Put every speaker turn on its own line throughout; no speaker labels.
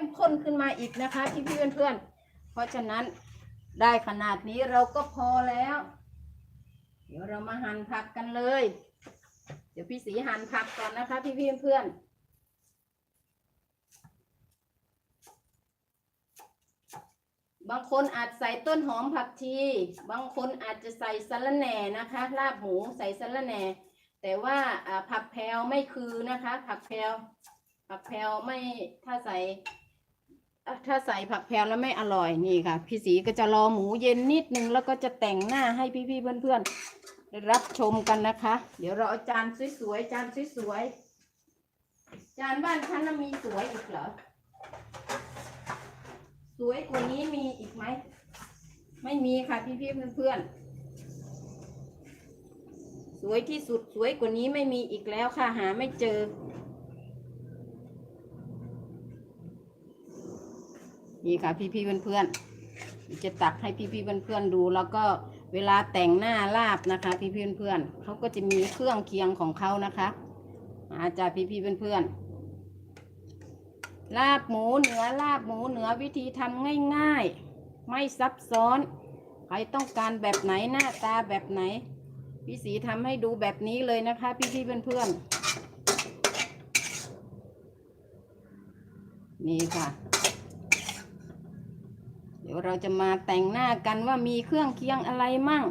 เข้มข้นขึ้นมาอีกนะคะพี่พี่ๆเพื่อนๆเพราะฉะนั้นได้ขนาดนี้เราก็พอแล้ว เดี๋ยวเรามาหั่นผักกันเลย เดี๋ยวพี่สีหั่นผักก่อนนะคะ พี่พี่ๆเพื่อนๆบางคนอาจใส่ต้นหอมผักชี บางคนอาจจะใส่สะระแหน่นะคะลาบหมูใส่สะระแหน่ แต่ว่าผักแพรวไม่คือนะคะ ผักแพรวผักแพรวไม่ถ้าใส่ ถ้าใส่ผักแพรวแล้วไม่อร่อยนี่ค่ะ พี่สีก็จะรอหมูเย็นนิดนึงแล้วก็จะแต่งหน้าให้พี่ๆเพื่อนๆได้รับชมกันนะคะ เดี๋ยวเราเอาจานสวยๆจานสวยๆจานบ้านฉันน่ะมีสวยอีกเหรอสวยกว่านี้มีอีกไหมไม่มีค่ะพี่ๆเพื่อนๆสวยที่สุดสวยกว่านี้ไม่มีอีกแล้วค่ะหาไม่เจอ นี่ค่ะพี่พี่ๆเพื่อนๆจะตักให้พี่พี่ๆเพื่อนๆดู แล้วก็เวลาแต่งหน้าลาบนะคะพี่พี่ๆเพื่อนๆเขาก็จะมีเครื่องเคียงของเขานะคะอาจารย์พี่พี่ๆเพื่อนๆลาบหมูเหนือลาบหมูเหนือวิธีทำง่ายๆ ไม่ซับซ้อน ใครต้องการแบบไหนหน้าตาแบบไหน พี่สีทำให้ดูแบบนี้เลยนะคะ พี่พี่ๆเพื่อนๆนี่ค่ะ ดี๋ยวเราจะมาแต่งหน้ากันว่ามีเครื่องเคียงอะไรมั่ง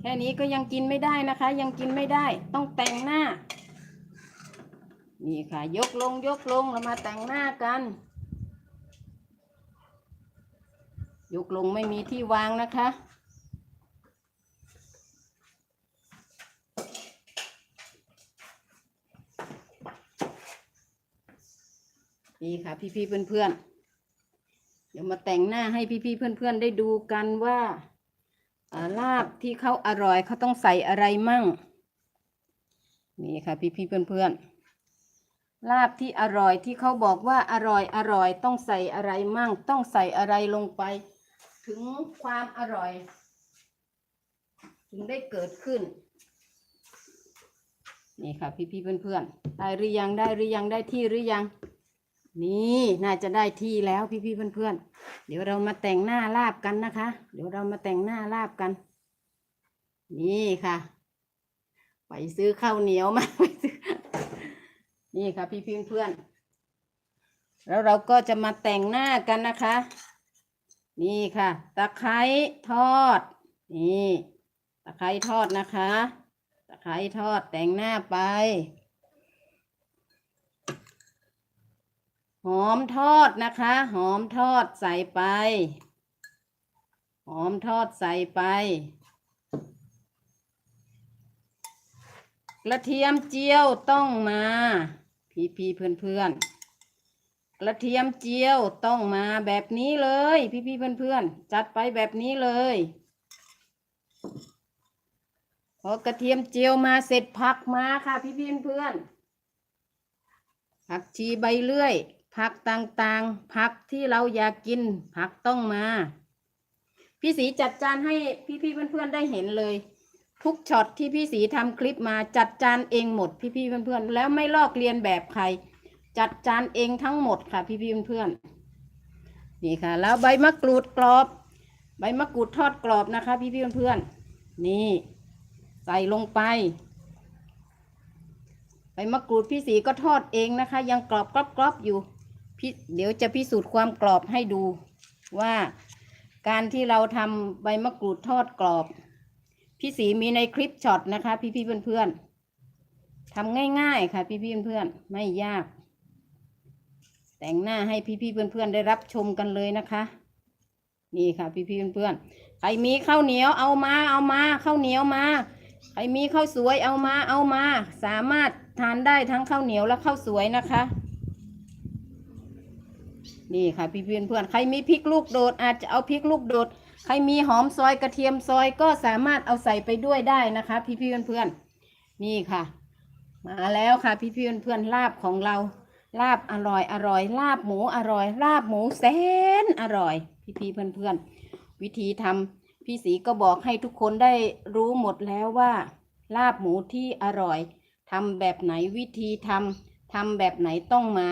แค่นี้ก็ยังกินไม่ได้นะคะ ยังกินไม่ได้ต้องแต่งหน้า นี่ค่ะ ยกลงยกลงเรามาแต่งหน้ากัน ยกลงไม่มีที่วางนะคะนี่ค่ะพี่ๆเพื่อนๆ เดี๋ยวมาแต่งหน้าให้พี่ๆเพื่อนๆได้ดูกันว่าลาบที่เขาอร่อยเขาต้องใส่อะไรมั่ง นี่ค่ะพี่ๆเพื่อนๆลาบที่อร่อยที่เขาบอกว่าอร่อยอร่อยต้องใส่อะไรมั่ง ต้องใส่อะไรลงไป ถึงความอร่อย ถึงได้เกิดขึ้น นี่ค่ะพี่ๆเพื่อนๆได้หรือยังได้หรือยังได้ที่หรือยัง นี่น่าจะได้ที่แล้วพี่ๆเพื่อนๆ เดี๋ยวเรามาแต่งหน้าลาบกันนะคะ เดี๋ยวเรามาแต่งหน้าลาบกัน นี่ค่ะ ไปซื้อข้าวเหนียวมาไปซื้อนี่ค่ะ พี่ๆเพื่อนๆแล้วเราก็จะมาแต่งหน้ากันนะคะ นี่ค่ะ ตะไคร้ทอด นี่ ตะไคร้ทอดนะคะ ตะไคร้ทอดแต่งหน้าไป หอมทอดนะคะ หอมทอดใส่ไป หอมทอดใส่ไป กระเทียมเจียวต้องมา พี่พี่เพื่อนเพื่อนกระเทียมเจียวต้องมาแบบนี้เลย พี่พี่เพื่อนเพื่อนจัดไปแบบนี้เลยพอกระเทียมเจียวมาเสร็จผักมาค่ะ พี่พี่เพื่อนผักชีใบเลื่อย ผักต่างๆ ผักที่เราอยากกิน ผักต้องมา พี่สีจัดจานให้พี่ๆเพื่อนๆได้เห็นเลย ทุกช็อตที่พี่สีทำคลิปมาจัดจานเองหมดพี่ๆเพื่อนๆแล้วไม่ลอกเลียนแบบใคร จัดจานเองทั้งหมดค่ะพี่ๆเพื่อนๆนี่ค่ะ แล้วใบมะกรูดกรอบ ใบมะกรูดทอดกรอบนะคะ พี่ๆเพื่อนๆนี่ ใส่ลงไปใบมะกรูดพี่สีก็ทอดเองนะคะ ยังกรอบกรอบกรอบอยู่ เดี๋ยวจะพิสูจน์ความกรอบให้ดูว่าการที่เราทำใบมะกรูดทอดกรอบ พี่สีมีในคลิปช็อตนะคะ พี่พี่เพื่อนๆทำง่าย ๆ ค่ะ พี่พี่เพื่อนๆไม่ยาก แต่งหน้าให้พี่พี่เพื่อนๆได้รับชมกันเลยนะคะ นี่ค่ะ พี่พี่เพื่อนๆใครมีข้าวเหนียวเอามาเอามาข้าวเหนียวมาใครมีข้าวสวยเอามาเอามา สามารถทานได้ทั้งข้าวเหนียวและข้าวสวยนะคะ นี่ค่ะพี่เพื่อนเพื่อนใครมีพริกลูกโดดอาจจะเอาพริกลูกโดด ใครมีหอมซอยกระเทียมซอยก็สามารถเอาใส่ไปด้วยได้นะคะ พี่เพื่อนเพื่อนนี่ค่ะ มาแล้วค่ะพี่เพื่อนเพื่อนลาบของเรา ลาบอร่อยอร่อย ลาบหมูอร่อย ลาบหมูแสนอร่อย พี่พี่เพื่อนเพื่อนวิธีทำพี่สีก็บอกให้ทุกคนได้รู้หมดแล้วว่า ลาบหมูที่อร่อยทำแบบไหนวิธีทำทำแบบไหนต้องมา